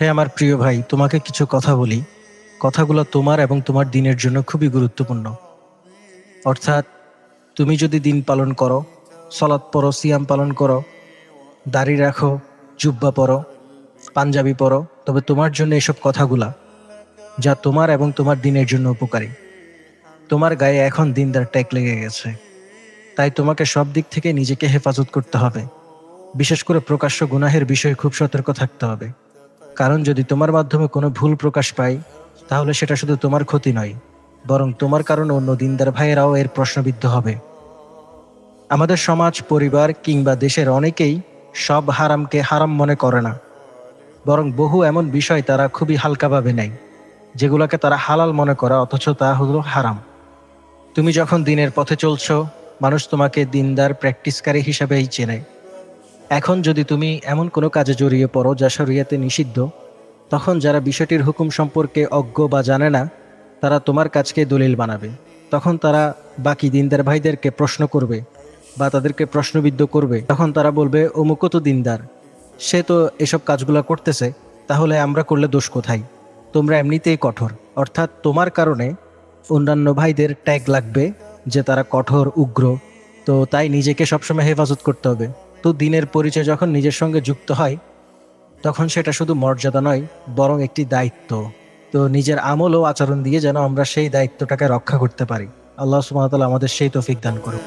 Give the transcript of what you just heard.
হে আমার প্রিয় ভাই, তোমাকে কিছু কথা বলি। কথাগুলো তোমার এবং তোমার দিনের জন্য খুবই গুরুত্বপূর্ণ। অর্থাৎ, তুমি যদি দিন পালন করো সলাৎ পরো সিয়াম পালন করো, দাড়ি রাখো, জুব্বা পরো, পাঞ্জাবি পরো, তবে তোমার জন্য এসব কথাগুলা, যা তোমার এবং তোমার দিনের জন্য উপকারী। তোমার গায়ে এখন দিনদার ট্যাগ লেগে গেছে। তাই তোমাকে সব দিক থেকে নিজেকে হেফাজত করতে হবে। বিশেষ করে প্রকাশ্য গুনাহের বিষয়ে খুব সতর্ক থাকতে হবে। কারণ যদি তোমার মাধ্যমে কোনো ভুল প্রকাশ পায় তাহলে সেটা শুধু তোমার ক্ষতি নয়, বরং তোমার কারণে অন্য দিনদার ভাইয়েরাও এর প্রশ্নবিদ্ধ হবে। আমাদের সমাজ, পরিবার কিংবা দেশের অনেকেই সব হারামকে হারাম মনে করে না, বরং বহু এমন বিষয় তারা খুবই হালকাভাবে নেয়, যেগুলোকে তারা হালাল মনে করে, অথচ তা হলো হারাম। তুমি যখন দিনের পথে চলছো, মানুষ তোমাকে দিনদার, প্র্যাকটিসকারী হিসাবেই চেনে। এখন যদি তুমি এমন কোনো কাজে জড়িয়ে পড়ো যা শরিয়াতে নিষিদ্ধ, তখন যারা বিষয়টির হুকুম সম্পর্কে অজ্ঞ বা জানে না, তারা তোমার কাজকে দলিল বানাবে। তখন তারা বাকি দিনদার ভাইদেরকে প্রশ্ন করবে বা তাদেরকে প্রশ্নবিদ্ধ করবে। তখন তারা বলবে অমুকও তো দিনদার, সে তো এসব কাজগুলো করতেছে, তাহলে আমরা করলে দোষ কোথায়? তোমরা এমনিতেই কঠোর। অর্থাৎ তোমার কারণে অন্যান্য ভাইদের ট্যাগ লাগবে যে তারা কঠোর, উগ্র, তো তাই নিজেকে সবসময় হেফাজত করতে হবে। দিনের পরিচয় যখন নিজের সঙ্গে যুক্ত হয়, তখন সেটা শুধু মর্যাদা নয়, বরং একটি দায়িত্ব। তো নিজের আমল ও আচরণ দিয়ে যেন আমরা সেই দায়িত্বটাকে রক্ষা করতে পারি। আল্লাহ সুমতাল আমাদের সেই তফিক দান করুক।